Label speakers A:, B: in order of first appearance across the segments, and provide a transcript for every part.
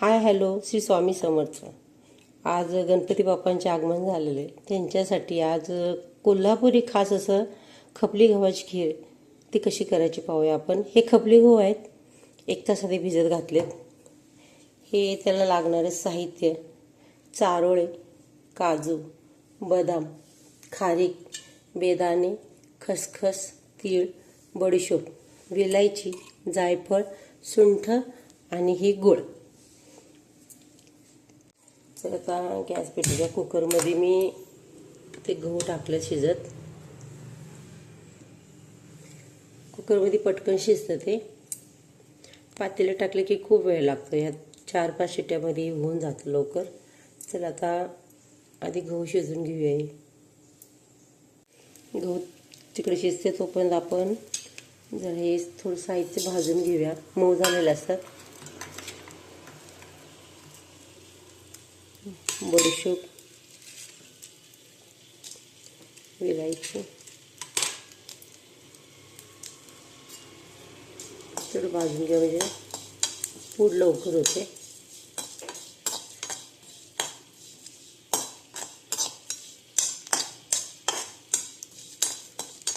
A: Hi hello Shri Swami Samarth. आज गणपती बाप्पांचे आगमन झालेले. आहे. त्यांच्यासाठी आज कोल्हापुरी खास असं खपली गव्हाची खीर ती कशी करायची पाहूया आपण. हे खपली गहू आहेत. एक तास आधी भिजत घातलेत. हे त्याला लागणारे साहित्य चारोळे काजू बदाम खारीक बेदाणे खसखस तीळ बडीशोप विलायची जायफळ सुंठ आणि ही गुळ. तर आता गॅस पेटूच्या कुकरमध्ये मी ते गहू टाकलं शिजत. कुकरमध्ये पटकन शिजतं ते. पातेले टाकले की खूप वेळ लागतो. ह्यात चार पाच शिट्यामध्ये होऊन जातं लवकर. चला आता आधी गहू शिजून घेऊया. गहू तिकडे शिजते तोपर्यंत आपण जरा हे थोडं साहित्य भाजून घेऊया. मऊ झालेलं असतात बडीशोप विलायची थोडं भाजून म्हणजे पूड लवकर होते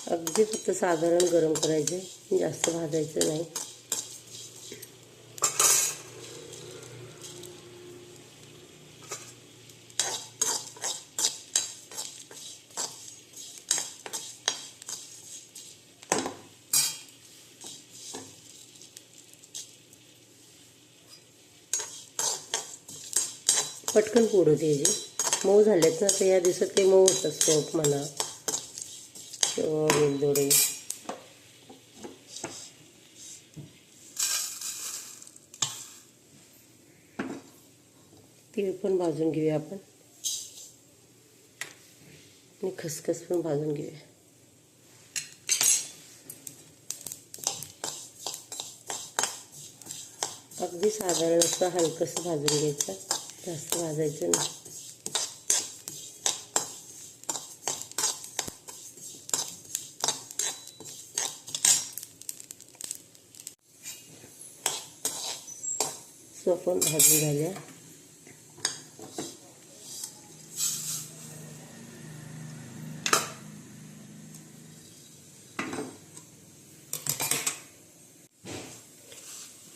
A: अगदी फक्त साधारण गरम करायचे जास्त भाजायचं नाही। पटकन पूड होते मऊ झालेत ना तर या दिवसात ते मऊ होतात सोप म्हणा. किंवा वेलदोडे. तीळ पण भाजून घेऊया आपण. आणि खसखस पण भाजून घेऊया. अगदी साधारण असं हलकंसं भाजून घ्यायचं. जास्त भाजायचं ना सो भाजून झाल्या.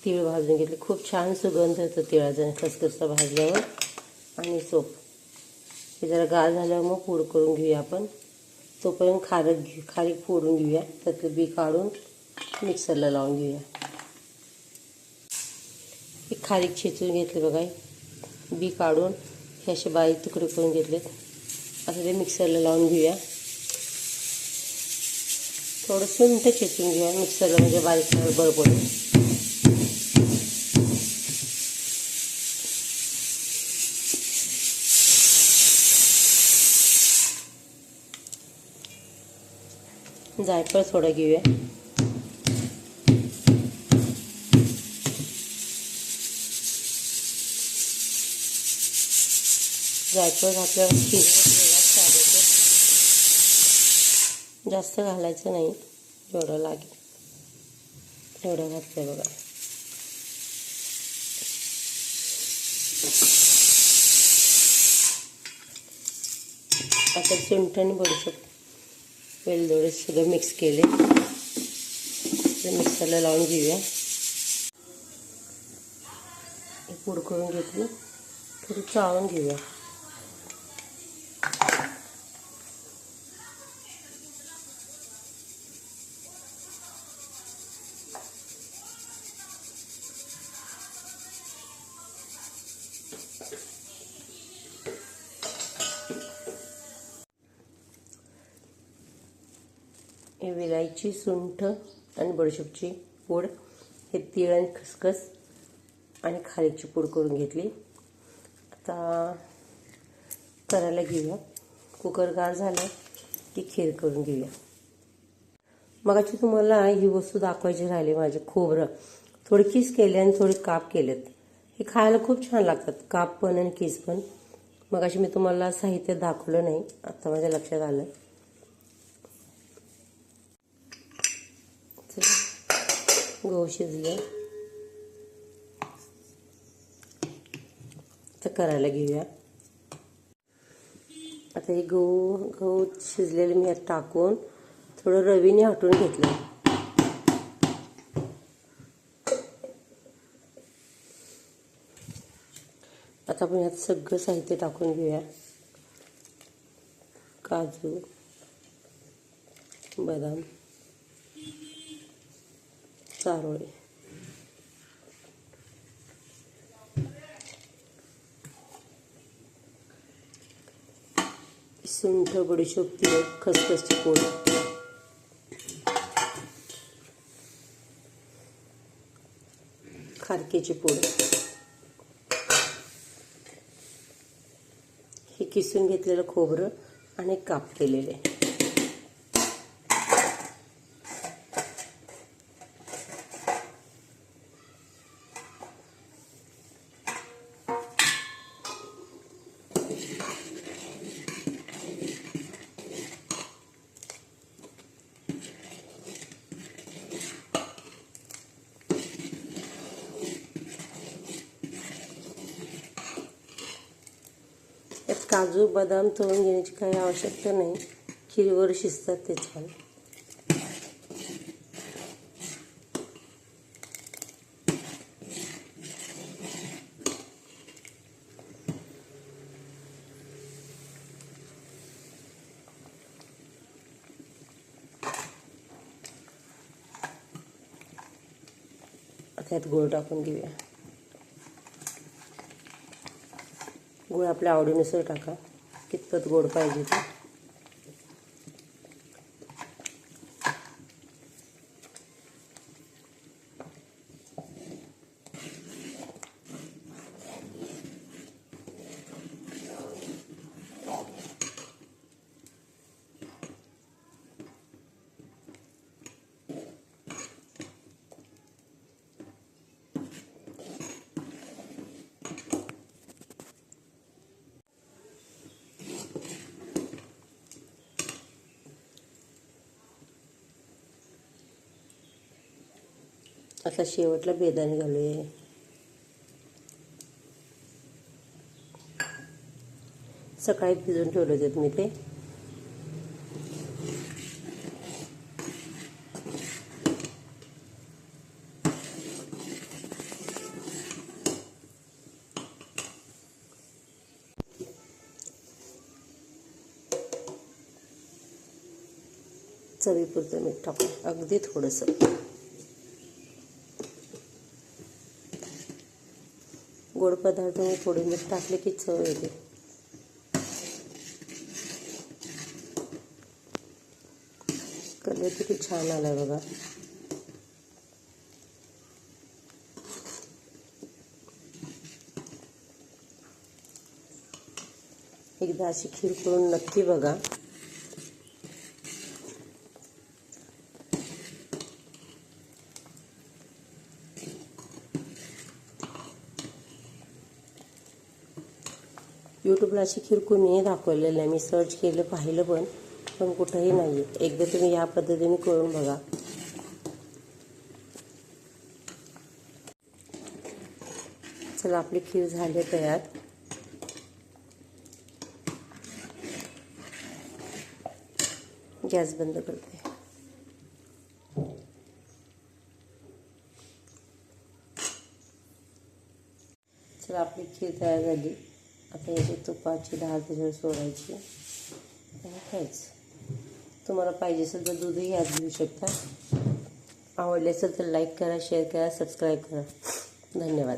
A: तीळ भाजून घेतले. छान सुगंध येतो तिळाचा खसखसचा भाजल्यावर. आणि सोप. हे जरा गार झाल्यावर मग पूड करून घेऊया खारक खारीक फोडून घेऊया. बी काढून मिक्सरला लावून घेऊया. हे खारीक छेचून बघा बी काढून हे बारीक तुकडे ते मिक्सरला लावून घेऊया. थोडं सुंठ चेचून घेऊया. मिक्सरला बारीक बरं पडेल. जायफळ थोडं घेऊया. जायफळ घातल्यावर जास्त घालायचं नाही जेवढं लागेल. एवढं घातलं बघा. आता सुंठ आणि शकतो. वेलदोडे सगळं मिक्स केले मिक्सरला लावून घेऊया हे पूड करून घेतली थोडी चाळून घेऊया विलायची सुंठ आणि बडीशेपची पूड हे तीळ आणि खसखस आणि खारीची पूड करून घेतली. आता करायला घेऊया. कुकर गार झाला की खीर करून घेऊया. मगाची तुम्हाला ही वस्तू दाखवायची राहिली माझे खोबरं. थोडी किस केले आणि थोडी काप केलेत. हे खायला खूप छान लागतात. काप पण आणि किस पण. मगाशी मी तुम्हाला साहित्य दाखवलं नाही. आता माझ्या लक्षात आलं. तर करायला घेऊया आता हे। गहू गहू शिजलेले मी टाकून, थोडं रवीने हटून घेतलं। आता आपण यात सगळं साहित्य टाकून घेऊया। काजू, बदाम। चारोळे सुंठ बडीशोप तिळ खसखसची पोळ खारकेची पोळ हे किसून घेतलेलं खोबरं आणि काप केलेले यात काजू बदाम तळून घेण्याची काही आवश्यकता नाही. खिरीवर शिजतात ते छान. त्यात गोळ टाकून घेऊया. गुळ आपल्या आवडीनुसार टाका. कितपत गोड पाहिजे ते. आता शेवटला बेदाणे घालूया. सकाळी भिजून ठेवले होते मी ते. चवीपुरतं मीठ टाकू अगदी थोडंसं. गोड पदार्थ मी थोडे मीठ टाकले की चव येते. कलर किती छान आलाय बघा. एकदा अशी खीर करून नक्की बघा. यूट्यूबला अशी खीर कोणीही दाखवलेलं आहे. मी सर्च केलं पाहिलं पण पण कुठंही नाही आहे एकदा तुम्ही या पद्धतीने करून बघा. चला आपली खीर झाली तयार. गॅस बंद करते. चला आपली खीर तयार झाली. आता याची तुपाची दहा त्याच्यावर सोडायची. खायचं. तुम्हाला पाहिजे असेल तर दूधही यात घेऊ शकता. आवडले असेल तर लाईक करा शेअर करा सबस्क्राईब करा. धन्यवाद.